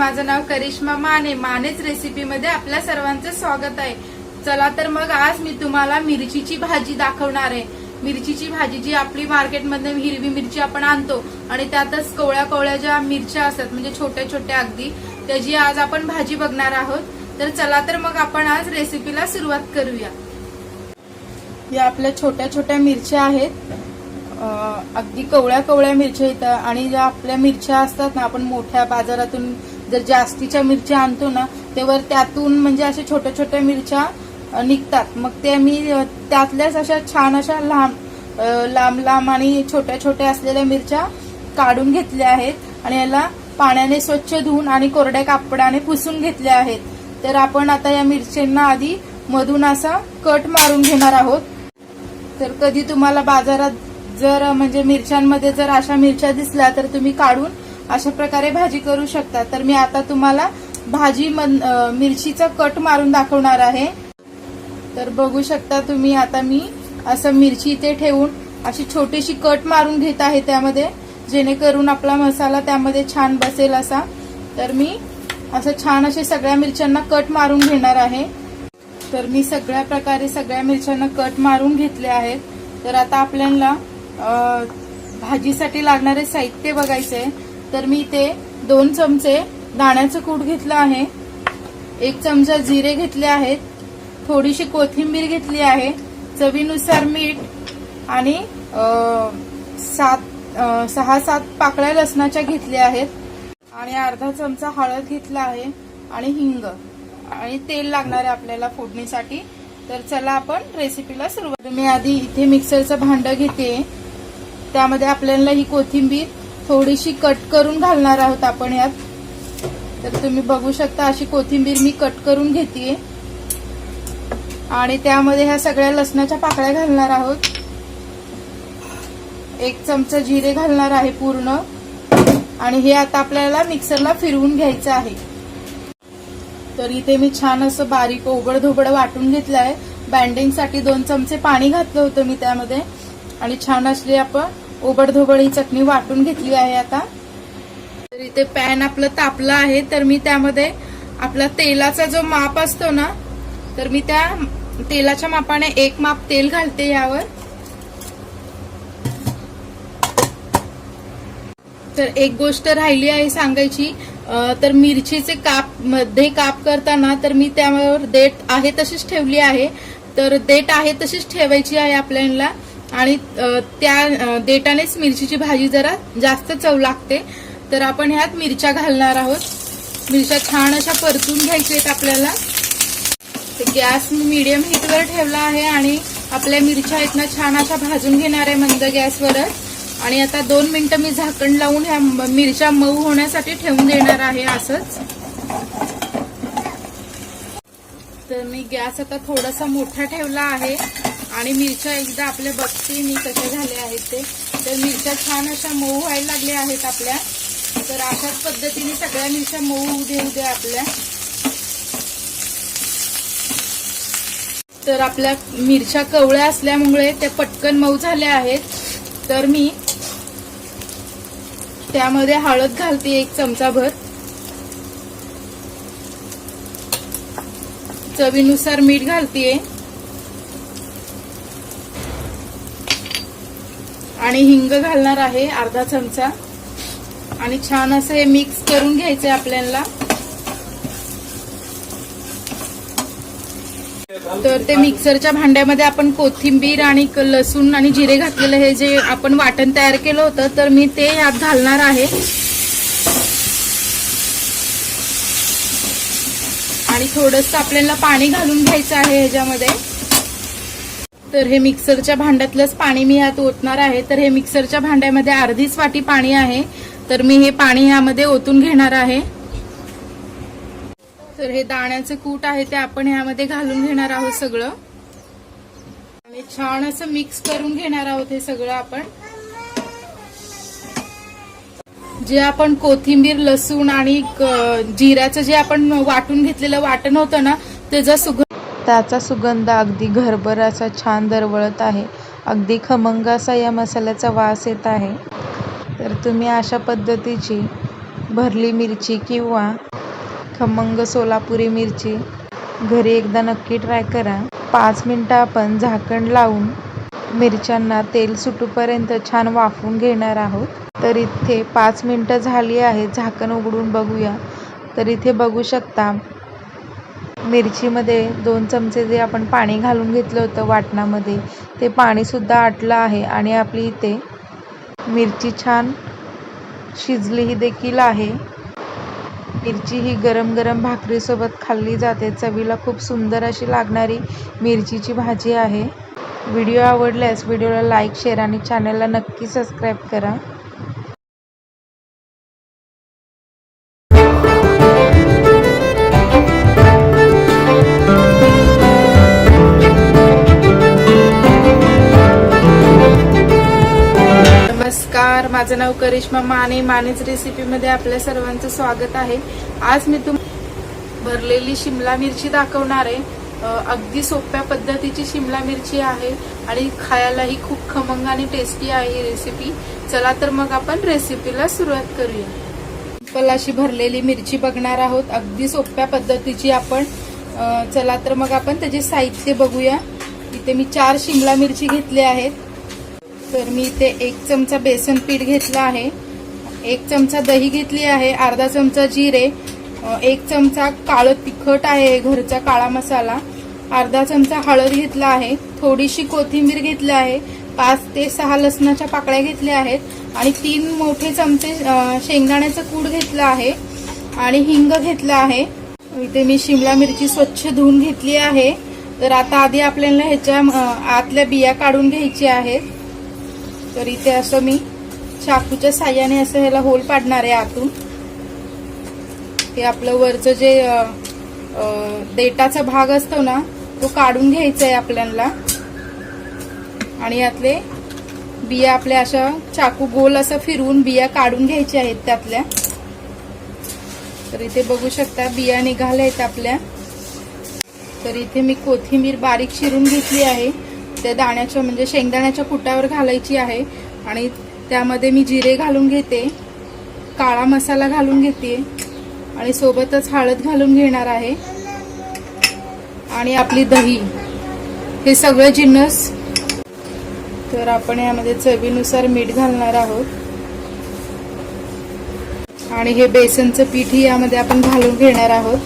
माझं नाव करिश्मा माने. मानेच रेसिपीमध्ये आपल्या सर्वांचं स्वागत आहे. चला तर मग आज मी तुम्हाला मिरचीची भाजी दाखवणार आहे. मिरचीची भाजी जी आपली मार्केटमध्ये हिरवी मिरची आपण आणतो आणि त्यातच कोवळ्या कोवळ्या ज्या मिरच्या असतात म्हणजे छोट्या छोट्या अगदी त्याची आज आपण भाजी बघणार आहोत. तर चला तर मग आपण आज रेसिपीला सुरुवात करूया. या आपल्या छोट्या छोट्या मिरच्या आहेत. अगदी कवळ्या कवळ्या मिरच्या येतात आणि ज्या आपल्या मिरच्या असतात ना आपण मोठ्या बाजारातून जर जास्तीच्या मिरच्या आणतो ना तेव्हा त्यातून म्हणजे अशा छोट्या छोट्या मिरच्या निघतात. मग ते मी त्यातल्याच अशा छान अशा लांब लांब लांब आणि छोट्या छोट्या असलेल्या मिरच्या काढून घेतल्या आहेत आणि याला पाण्याने स्वच्छ धुवून आणि कोरड्या कापडाने पुसून घेतल्या आहेत. तर आपण आता या मिरच्यांना आधी मधून असा कट मारून घेणार आहोत. तर कधी तुम्हाला बाजारात जर म्हणजे मिरच्यांमध्ये जर अशा मिरच्या दिसल्या तर तुम्ही काढून अशा प्रकारे भाजी करू शकता. तर मी आता तुम्हाला भाजी मिरचीचा कट मारून दाखवणार आहे. तर बघू शकता तुम्ही आता मी असं मिरची इथे ठेवून अशी छोटीशी कट मारून घेत आहे त्यामध्ये जेणेकरून आपला मसाला त्यामध्ये छान बसेल असा. तर मी असं छान असे सगळ्या मिरच्यांना कट मारून घेणार आहे. तर मी सगळ्या प्रकारे सगळ्या मिरच्यांना कट मारून घेतले आहेत. तर आता आपल्याला भाजीसाठी लागणारे साहित्य बघायचे तर मी ते दोन चमचे दाण्याचं कूट घेतलं आहे. एक चमचा जिरे घेतले आहेत. थोडीशी कोथिंबीर घेतली आहे. चवीनुसार मीठ आणि सात सहा सात पाकळ्या लसणाच्या घेतल्या आहेत. आणि अर्धा चमचा हळद घेतला आहे आणि हिंग. आणि तेल लागणार आहे आपल्याला फोडणीसाठी. तर चला आपण रेसिपीला सुरुवात. मी आधी इथे मिक्सरचं भांडं घेते. त्यामध्ये आपल्याला ही कोथिंबीर थोडीशी कट करून घालणार आहोत आपण यात. तर तुम्ही बघू शकता अशी कोथिंबीर मी कट करून घेते आणि त्यामध्ये ह्या सगळ्या लसणाच्या पाकळ्या घालणार आहोत. एक चमचा जिरे घालणार आहे पूर्ण. आणि हे आता आपल्याला मिक्सरला फिरवून घ्यायचं आहे. तर इथे मी छान असं बारीक ओबड धोबड वाटून घेतलं आहे बँडिंगसाठी दोन चमचे पाणी घातलं होतं मी त्यामध्ये. आणि छान असली आपण ओबडधोबड ही चटणी वाटून घेतली आहे आता. तर इथे पॅन आपलं तापलं आहे तर मी त्यामध्ये आपला तेलाचा जो माप असतो ना तर मी त्या तेलाच्या मापाने एक माप तेल घालते यावर. तर एक गोष्ट राहिली आहे सांगायची तर मिरचीचे कापमध्ये काप करताना तर मी त्यावर देठ आहे तशीच ठेवली आहे. तर देठ आहे तशीच ठेवायची आहे आपल्याला. आणि त्या देटानेच मिरचीची भाजी जरा जास्त चव लागते. तर आपण ह्यात मिरच्या घालणार आहोत. मिरच्या छान अशा परतून घ्यायच्या आहेत आपल्याला. तर गॅस मी मीडियम हीटवर ठेवला आहे आणि आपल्या मिरच्या आहेत ना छान अशा भाजून घेणार आहे मंद गॅसवरच. आणि आता दोन मिनटं मी झाकण लावून ह्या मिरच्या मऊ होण्यासाठी ठेवून देणार आहे असंच. तर मी गॅस आता थोडासा मोठा ठेवला आहे. आणि मिरच्या एकदा आपल्या बघते मी कशा झाल्या आहेत ते. तर मिरच्या छान अशा मऊ व्हायला लागल्या आहेत आपल्या. तर अशाच पद्धतीने सगळ्या मिरच्या मऊ होऊ देऊ द्या आपल्या. तर आपल्या मिरच्या कवळ्या असल्यामुळे त्या पटकन मऊ झाल्या आहेत. तर मी त्यामध्ये हळद घालते एक चमचाभर. चवीनुसार मीठ घालते आणि हिंग घालणार आहे अर्धा चमचा. आणि छान असं हे मिक्स करून घ्यायचं आपल्याला. तर ते मिक्सरच्या भांड्यामध्ये आपण कोथिंबीर आणि लसूण आणि जिरे घातलेलं हे जे आपण वाटण तयार केलं होतं तर मी ते यात घालणार आहे. आणि थोडंसं आपल्याला पाणी घालून घ्यायचं आहे ह्याच्यामध्ये. तर हे मिक्सरच्या भांड्यातलंच पाणी मी यात ओतणार आहे. तर हे मिक्सरच्या भांड्यामध्ये अर्धीच वाटी पाणी आहे. तर मी हे पाणी यामध्ये ओतून घेणार आहे. तर हे दाण्याचं कूट आहे ते आपण ह्यामध्ये घालून घेणार आहोत सगळं. आणि छान असं मिक्स करून घेणार आहोत हे सगळं आपण. जे आपण कोथिंबीर लसूण आणि जिऱ्याचं जे आपण वाटून घेतलेलं वाटण होतं ना त्याचा सुगंध त्याचा सुगंध अगदी घरभर असा छान दरवळत आहे. अगदी खमंग असा या मसाल्याचा वास येत आहे. तर तुम्ही अशा पद्धतीची भरली मिरची किंवा खमंग सोलापुरी मिरची घरी एकदा नक्की ट्राय करा. पाच मिनटं आपण झाकण लावून मिरच्यांना तेल सुटूपर्यंत छान वाफवून घेणार आहोत. तर इथे पाच मिनटं झाली आहेत. झाकण उघडून बघूया. तर इथे बघू शकता मिरचीमध्ये दोन चमचे जे आपण पाणी घालून घेतलं होतं वाटणामध्ये ते पाणीसुद्धा आटलं आहे आणि आपली इथे मिरची छान शिजलीही देखील आहे. मिरची ही गरम गरम भाकरीसोबत खाल्ली जाते. चवीला खूप सुंदर अशी लागणारी मिरचीची भाजी आहे. व्हिडिओ आवडल्यास व्हिडिओला लाईक शेअर आणि चॅनलला नक्की सबस्क्राईब करा. नमस्कार. माझं नाव करिश्मा माने. मानेच रेसिपीमध्ये आपल्या सर्वांचं स्वागत आहे. आज मी तुम भरलेली शिमला मिरची दाखवणार आहे. अगदी सोप्या पद्धतीची शिमला मिरची आहे आणि खायलाही खूप खमंग आणि टेस्टी आहे ही रेसिपी चला तर मग आपण रेसिपीला सुरुवात करूया. सिंपल अशी भरलेली मिरची बघणार आहोत. अगदी सोप्या पद्धतीची आपण. चला तर मग आपण त्याचे साहित्य बघूया. इथे मी चार शिमला मिरची घेतली आहेत. तर मी इथे एक चमचा बेसन पीठ घेतला आहे. एक चमचा दही घेतली आहे अर्धा चमचा जिरे एक चमचा काळं तिखट आहे घरचा काळा मसाला अर्धा चमचा हळद घेतला आहे थोडीशी कोथिंबीर घेतली आहे पाच ते सहा लसणाच्या पाकळ्या घेतल्या आहेत आणि तीन मोठे चमचे शेंगदाण्याचं कूड घेतलं आहे आणि हिंग घेतलं आहे. इथे मी शिमला मिरची स्वच्छ धुवून घेतली आहे. तर आता आधी आपल्याला ह्याच्या आतल्या बिया काढून घ्यायच्या आहेत. तर इथे असं मी चाकूच्या साह्याने असं ह्याला होल पाडणार आहे आतून. हे आपलं वरचं जे देटाचा भाग असतो ना तो काढून घ्यायचा आहे आपल्याला आणि यातले बिया आपल्या अशा चाकू गोल असं फिरवून बिया काढून घ्यायच्या आहेत त्यातल्या. तर इथे बघू शकता बिया निघाल्या आहेत आपल्या. तर इथे मी कोथिंबीर बारीक शिरून घेतली आहे. त्या दाण्याच्या म्हणजे शेंगदाण्याच्या कुटावर घालायची आहे. आणि त्यामध्ये मी जिरे घालून घेते. काळा मसाला घालून घेते. आणि सोबतच हळद घालून घेणार आहे. आणि आपली दही. हे सगळं जिन्नस. तर आपण यामध्ये चवीनुसार मीठ घालणार आहोत. आणि हे बेसनचं पीठही यामध्ये आपण घालून घेणार आहोत.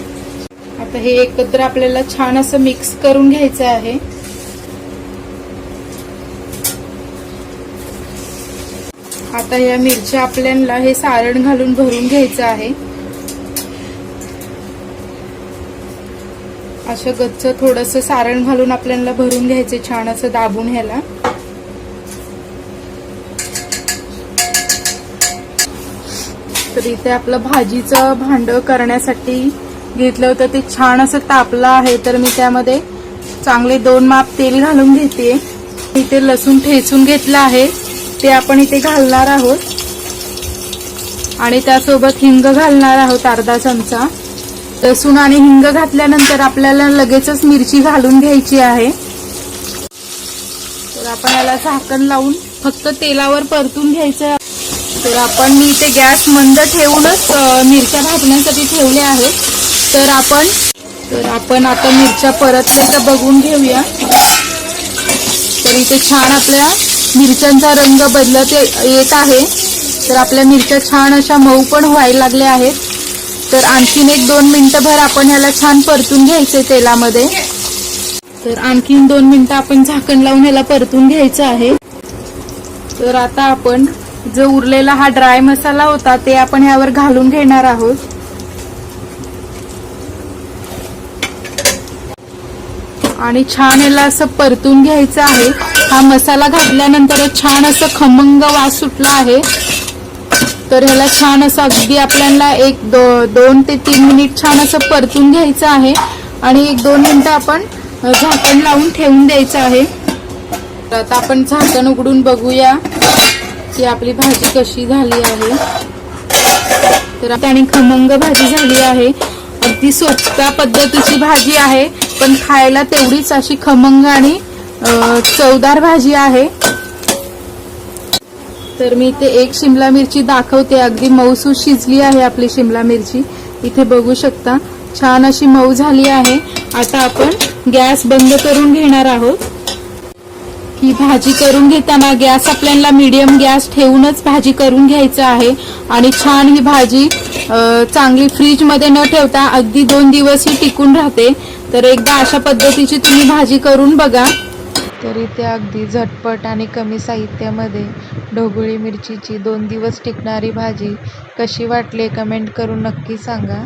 आता हे एकत्र आपल्याला छान असं मिक्स करून घ्यायचं आहे. आता या मिरच्या आपल्याला हे सारण घालून भरून घ्यायचं आहे. असं गच्च थोडस सारण घालून आपल्याला भरून घ्यायचे छान असं दाबून ह्याला. तर इथे आपलं भाजीचं भांड करण्यासाठी घेतलं होतं ते छान असं तापलं आहे तर मी त्यामध्ये चांगले दोन माप तेल घालून घेते. इथे लसूण ठेचून घेतलं आहे. ते आपण इथे घालणार आहोत. आणि त्यासोबत हिंग घालणार आहोत अर्धा चमचा. लसूण आणि हिंग घातल्यानंतर आपल्याला लगेचच मिरची घालून घ्यायची आहे. तर आपण याला झाकण लावून फक्त तेलावर परतून घ्यायचं तर आपण मी इथे गॅस मंद ठेवूनच मिरच्या भाजण्यासाठी ठेवल्या आहेत. तर आपण तर आपण आता मिरच्या परत एकदा बघून घेऊया. तर इथे छान आपल्या मिरच्यांचा रंग बदलत येत आहे. तर आपल्या मिरच्या छान अशा मऊ पण व्हायला लागल्या आहेत. तर आणखीन एक दोन मिनिटं आपण ह्याला छान परतून घ्यायचे तेलामध्ये. तर आणखीन दोन मिनिटं आपण झाकण लावून ह्याला परतून घ्यायचं आहे. तर आता आपण जो उरलेला हा ड्राय मसाला होता ते आपण ह्यावर घालून घेणार आहोत. आणि छान याला असं परतून घ्यायचं आहे. हा मसाला घातल्यानंतर छान असं खमंग वास सुटला आहे. तर ह्याला छान असं अगदी आपल्याला एक दो, दोन ते तीन मिनिट छान असं परतून घ्यायचं आहे. आणि एक दोन मिनिटं आपण झाकण लावून ठेवून द्यायचं आहे. तर आता आपण झाकण उघडून बघूया की आपली भाजी कशी झाली आहे. तर त्याने आणि खमंग भाजी झाली आहे. अगदी सोप्या पद्धतीची भाजी आहे. पण खायला तेवढीच अशी खमंग आणि चवदार भाजी आहे. तर मी इथे एक शिमला मिरची दाखवते. अगदी मऊसू शिजली आहे आपली शिमला मिरची. इथे बघू शकता छान अशी मऊ झाली आहे. आता आपण गॅस बंद करून घेणार आहोत. ही भाजी करून घेताना गॅस आपल्याला मीडियम गॅस ठेवूनच भाजी करून घ्यायचं आहे. आणि छान ही भाजी चांगली फ्रीजमध्ये न ठेवता अगदी दोन दिवस ही टिकून राहते. तर एकदा अशा पद्धतीची तुम्ही भाजी करून बघा. तर इथे अगदी झटपट आणि कमी साहित्यामध्ये ढोबळी मिरचीची दोन दिवस टिकणारी भाजी कशी वाटली कमेंट करून नक्की सांगा.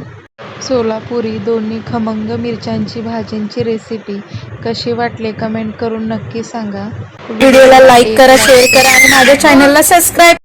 सोलापुरी दोन्ही खमंग मिरच्यांची भाजींची रेसिपी कशी वाटली कमेंट करून नक्की सांगा. व्हिडिओला लाईक करा शेअर करा आणि माझ्या चॅनलला सबस्क्राईब